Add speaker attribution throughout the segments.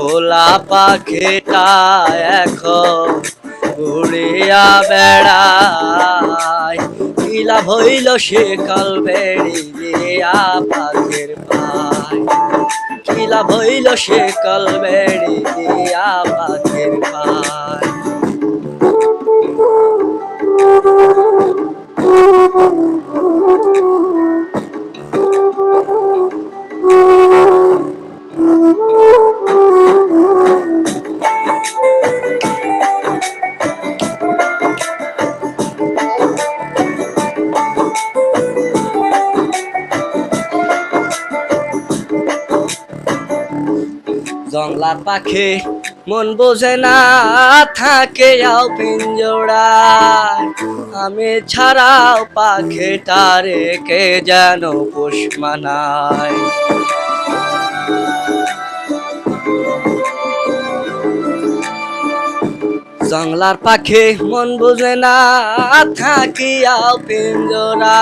Speaker 1: ভোলা পাখিটা এখন উড়িয়া বেড়ায়। কিলা হইল সে কাল বেড়ি দিয়া পাখির পায়? কিলা হইল সে কাল বেড়ি দিয়া পাখির পায়? জংলার পাখি মন বোঝে না, থাকে যাও পিঞ্জোড়ায় আমি ছাড়াও পাখিটারে কে যেন পোষ জংলার পাখি মন বুঝে না থাকিয়াও পিঞ্জরা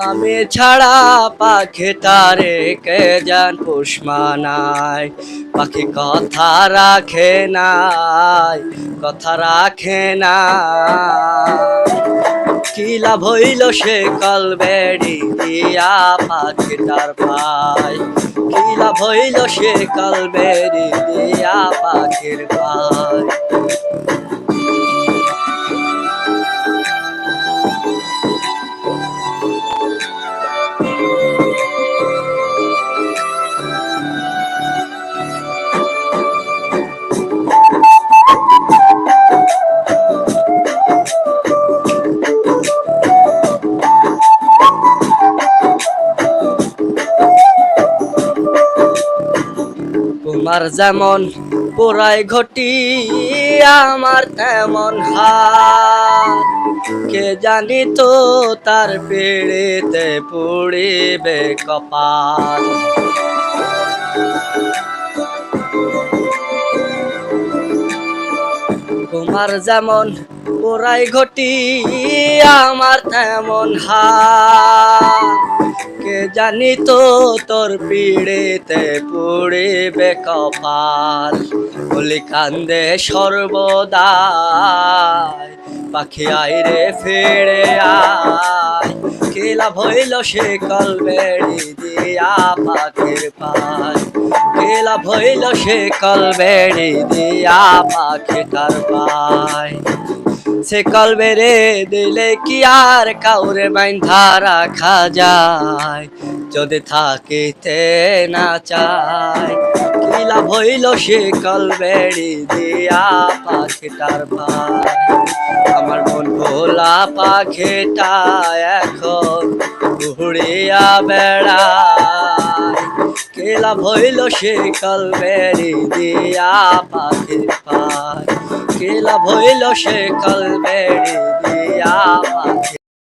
Speaker 1: আমি ছাড়া পাখিটারে কে জান পোষ মানায় পাখি কথা রাখে নাই, কথা রাখে না কি লাভ হইল সে কল বেড়ি দিয়া পাখিটার পায়? কি লাভ হইল সে কল বেড়ি দিয়া পাখির পায়? তোমার যেমন পোড়ায় ঘটি আমার তেমন হাত। কে জানি তো তার পেড়েতে পড়িবে কপাল? তোমার যেমন পোড়াই ঘটি, আমার তেমন হাত কে জানি তো তোর পিড়েতে পুড়িবে কপাল? বলি কান্দে সর্বদা পাখি আইরে ফিরে আয়। কেলা ভইল সে কল বেড়ি দিয়া পাখির পায়? কেলা ভইল সে কল বেড়ি দিয়া পাখিটার পায়। সে কল বেড়ে দিলে কি আর কাউরে বাইন্ধা রাখা যায়? যদি থাকিতে না চায় কি লাভ হইল সে কল বেড়ি দিয়া পাখিটার ভাই আমার মন ভোলা পাখিটা এখন উড়িয়া বেড়ায়। কেলা হইল সে কল বেড়ি দিয়া পাখির পায় খেলা হইল সে কল বেড়ি দিয়া পাখি